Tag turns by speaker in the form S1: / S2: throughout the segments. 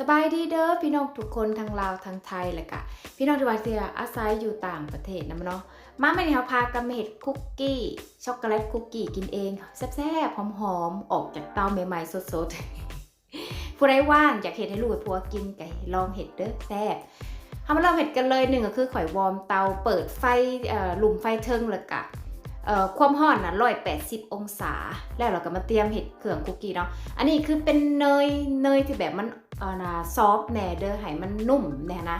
S1: สบายดีเด้อพี่น้องทุกคนทั้งลาวทั้งไทยและกะพี่น้องที่ว่าเสียอาศัยอยู่ต่างประเทศนะมั้เนาะมาไม่ได้เฮาพากันมาเฮ็ดคุกกี้ช็อกโกแลตคุกกี้กินเองแซ่บๆหอมๆออกจากเตาใหม่ๆสดๆผู้ใดว่างอยากเฮ็ดให้ลูกให้ผัวกินไก็ลองเฮ็ดเด้อแซ่บเฮามาลองเฮ็ดกันเลยหนึ่งก็คือข่อยวอร์มเตาเปิดไฟหลุมไฟเทิงแล้วกะ ความร้อนน่ะ180องศา แล้วเราก็มาเตรียมเฮ็ดเครื่องคุกกี้เนาะ อันนี้คือเป็นเนยเนยที่แบบมันอ่อนะซอฟต์แน่เด้อให้มันนุ่มแน่นะ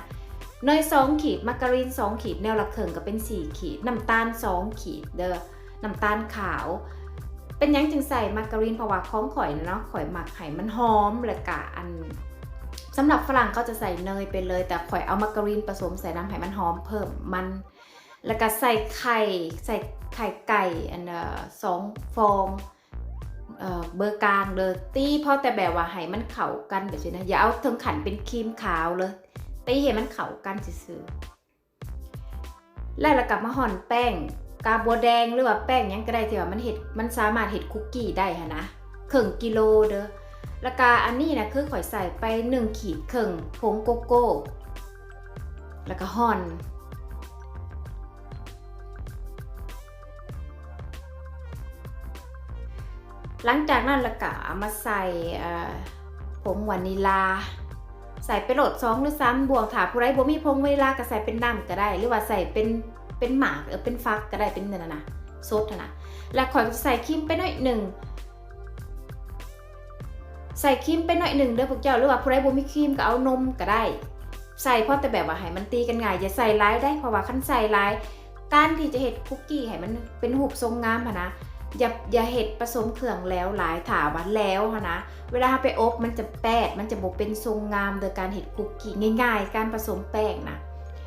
S1: เนยสองขีดมาการีนสองขีดแนวละเคิงก็เป็นสี่ขีดน้ำตาลสองขีดเด้อน้ำตาลขาว เป็นยังจึงใส่มาการีนเพราะว่าของข่อยเนาะข่อยหมักให้มันหอมและกะอันสำหรับฝรั่งเขาจะใส่เนยไปเลย แต่ข่อยเอามาการีนผสมใส่น้ำให้มันหอมเพิ่มมัน แล้วก็ใส่ไข่ใส่ไข่ไก่อันเอ่อสองฟองเบอร์กลางเลยตีพอแต่แบบว่าให้มันเข้ากันแบบนี้นะอย่าเอาถึงขันเป็นครีมขาวเลยตีให้มันเข้ากันซื่อแล้วเรากลับมาห่อนแป้งกาบัวแดงหรือว่าแป้งยังก็ได้ที่ว่ามันเห็ดมันสามารถเห็ดคุกกี้ได้ฮะนะครึ่งกิโลเด้อแล้วก็อันนี้นะคือข่อยใส่ไป1ขีดครึ่งผงโกโก้ แล้วก็ห่อน หลังจากนั้นละกะเอามาใส่ผงวานิลา ใส่ไปโหลดสองหรือสามบวกถาผู้ใดบ่มีผงวานิลาก็ใส่เป็นน้ำก็ได้ หรือว่าใส่เป็นเป็นหมากเออเป็นฟักก็ได้เป็นนั่นนะนะซดนะแล้วขอยใส่ครีมไปหน่อยหนึ่งใส่ครีมไปหน่อยหนึ่งเด้อพวกเจ้าหรือว่าผู้ใดบ่มีครีมก็เอานมก็ได้ ใส่เพราะแต่แบบว่าให้มันตีกันง่ายอย่าใส่ร้ายได้เพราะว่าคันใส่ร้ายการที่จะเฮ็ดคุกกี้ให้มันเป็นรูปทรงงามนะ อย่าอย่าเห็ดผสมเครื่องแล้วหลายถาวันแล้วนะเวลาไปอบมันจะแปดมันจะบกเป็นทรงงามโดยการเห็ดคุกกี้ง่าย ๆ การผสมแป้งนะ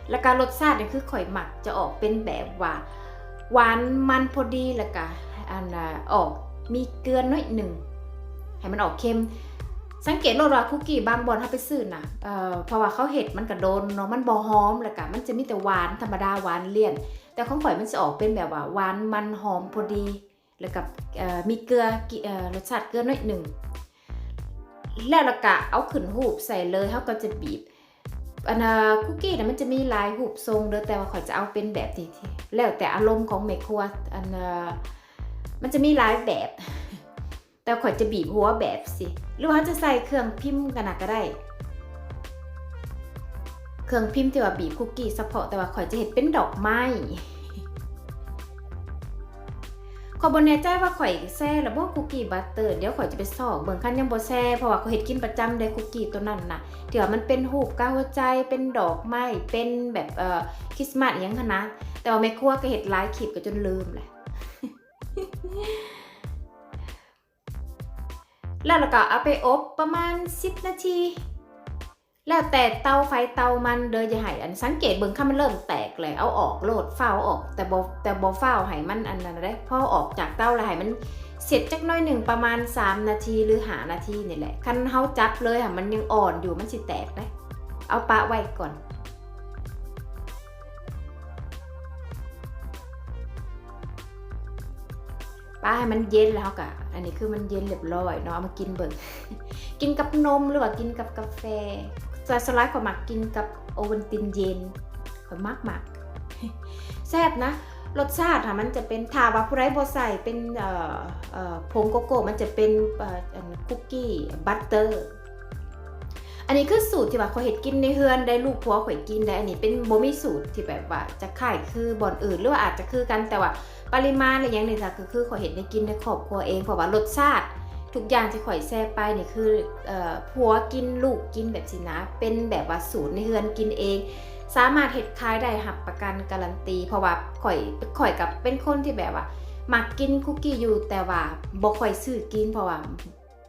S1: แล้วการรสชาติเนี่ยคือข่อยหมักจะออกเป็นแบบว่าหวานมันพอดีแล้วก็อันน่ะออกมีเกลือน้อยหนึ่งให้มันออกเค็ม สังเกตโลดว่าคุกกี้บางบอนเขาไปซื้อนะเอ่อเพราะว่าเขาเห็ดมันกระโดนเนาะมันบอหอมแล้วก็มันจะมีแต่หวานธรรมดาหวานเลี่ยน แต่ของข่อยมันจะออกเป็นแบบว่าหวานมันหอมพอดี แล้วกับมีเกลือรสชาติเกลือน่อยหนึ่งแล้วเราก็เอาขึ้นหูบใส่เลยเขาก็จะบีบอันคุกกี้นะมันจะมีลายหูบทรงเด้อแต่ว่าขอจะเอาเป็นแบบที่ที่แล้วแต่อารมณ์ของแม่ครัวอันมันจะมีหลายแบบ แต่ข่อจะบีบหัวแบบสิ หรือว่าจะใส่เครื่องพิมพ์กันนะก็ได้ เครื่องพิมพ์ที่ว่าบีบคุกกี้เฉพาะแต่ว่าขอจะเห็นเป็นดอกไม้ ขอยบนแน่ใจว่าข่อยแซ่แล้วบ่คุกกี้บัตเตอร์เดี๋ยวข่อยจะไปสอกเบิ่งคันยังบ่แซ่เพราะว่าข่อยเฮ็ดกินประจำได้คุกกี้ตัวนั้นน่ะที่ว่ามันเป็นรูปก้าวหัวใจเป็นดอกไม้เป็นแบบเอ่อคริสต์มาสอหยังคะนะแต่ว่าแม่ครัวก็เฮ็ดหลายคลิปก็จนลืมแหละแล้วเราก็เอาไปอบประมาณ 10 นาที แล้วแต่เตาไฟเตามันเด้ออย่าให้อันสังเกตเบิ่งคันมันเริ่มแตกเลยเอาออกโลดเฝ้าออก แต่บ่แต่บ่ฝ้าวให้มันอันนั้นได้พอออกจากเตาแล้วให้มันเสร็จจักน้อยหนึ่งประมาณ 3 นาทีหรือหานาทีนี่แหละคันเฮาจับเลยค่ะมันยังอ่อนอยู่มันสิแตกได้เอาปะไว้ก่อนป้าให้มันเย็นแล้วกะอันนี้คือมันเย็นเรียบร้อยเนาะเอามากินเบิ่งกินกับนมหรือว่ากินกับกาแฟ สสไลด์ขอยมักกินกับโอวัลตินเย็นขอมักมักแซ่บนะรสชาติค่ะมันจะเป็นทาวาผู้ไรบ่ใส่เป็นผงโกโก้มันจะเป็นคุกกี้บัตเตอร์อันนี้คือสูตรที่ว่าเขาเห็ดกินในเฮือนได้ลูกผัวข่อยกินได้อันนี้เป็นโบมีสูตรที่แบบว่าจะขายคือบ่อนอื่นหรือว่าอาจจะคือกันแต่ว่าปริมาณอะไรอย่างหนึ่งจ้ะคือคือข่อเห็นในกินในครอบครัวเองเพราะว่ารสชาติ ทุกอย่างที่ข่อยแซ่ไปนี่คืออผัวกินลูกกินแบบสินะ เป็นแบบว่าสูตรในเฮือนกินเอง สามารถเฮ็ดขายได้หับประกันการันตี เพราะว่าข่อยข่อยกับเป็นคนที่แบบว่ามักกินคุกกี้อยู่แต่ว่าบ่ค่อยซื้อกินเพราะว่า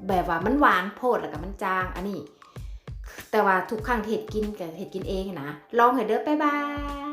S1: แบบว่ามันหวานโพดแล้วก็มันจางอันนี้ แต่ว่าทุกครั้งเฮ็ดกินก็เฮ็ดกินเองนะลองให้เด้อบ๊ายบาย